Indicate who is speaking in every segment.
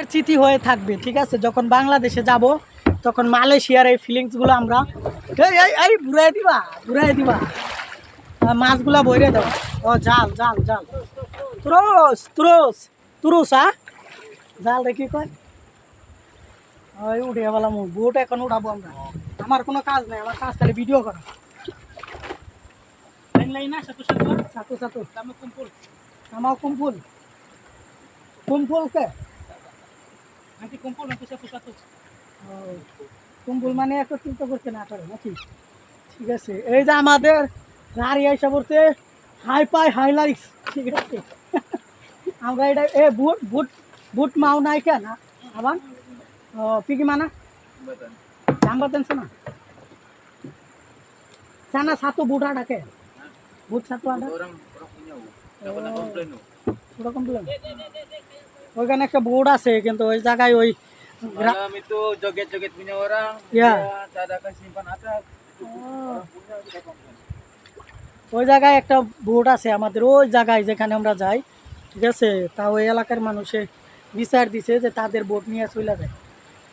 Speaker 1: এর স্মৃতি হয়ে থাকবে ঠিক আছে? যখন বাংলাদেশে যাব তখন মালয়েশিয়ার এই ফিলিংসগুলো আমরা এই এই এই ঘুরাই দিবা ঘুরাই দিবা। মাছগুলা বইরে দাও। ও জাল জাল জাল। তুরস তুরস তুরুস হ্যাঁ জাল রে কি কয়? ওই উঠে গেলাম বোট এখন উঠাবো আমরা। আমার কোনো কাজ নাই আমার কাজ খালি ভিডিও করা।
Speaker 2: Kamu kumpul.
Speaker 1: আমার কুম্পুল কুম্পুল কে?
Speaker 2: Nanti kumpul nanti satu satu.
Speaker 1: ও, কুম্পুল মানে একত্রিত করতে না করে নাকি ঠিক আছে এই যে আমাদের গাড়ি এসে পড়ছে হাই পাই হাইলাইটস ঠিক আছে আমরা এটা এ বুট বুট বুট মাও নাই কেন আবার ও পিকি মানা না buat satu ada
Speaker 2: Orang orang punya. Enggak pernah komplain. oh.
Speaker 1: পুরো কমপ্লেন ওইখানে একটা বোর্ড আছে কিন্তু ওই জায়গায় ওই
Speaker 2: Malam itu joget-joget punya orang.
Speaker 1: Ya.
Speaker 2: dia cadangan simpan atas. Orang punya kita komplain.
Speaker 1: ওই জায়গায় একটা বোর্ড আছে আমাদের ওই জায়গায় যেখানে আমরা যাই ঠিক আছে তা ওই এলাকার মানুষে বিচার দিছে যে তাদের বোট নিয়ে চলে যায়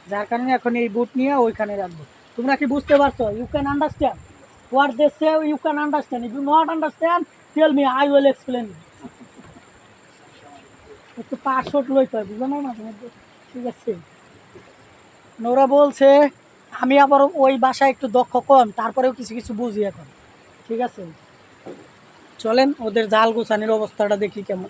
Speaker 1: যার কারণে এখন এই বোট নিয়ে ওইখানে রাখব তোমরা কি বুঝতে পারছ you can understand what they say you can understand if you not understand tell me I will explain একটু পাসওয়ার্ড লইতে হয় বুঝলো না মাঝে মধ্যে? ঠিক আছে। নোরা বলছে, আমি আবার ওই বাসায় একটু দক্ষ কম, তারপরেও কিছু কিছু বুঝি এখন। ঠিক আছে। চলেন, ওদের জাল গোছানির অবস্থাটা দেখি কেমন।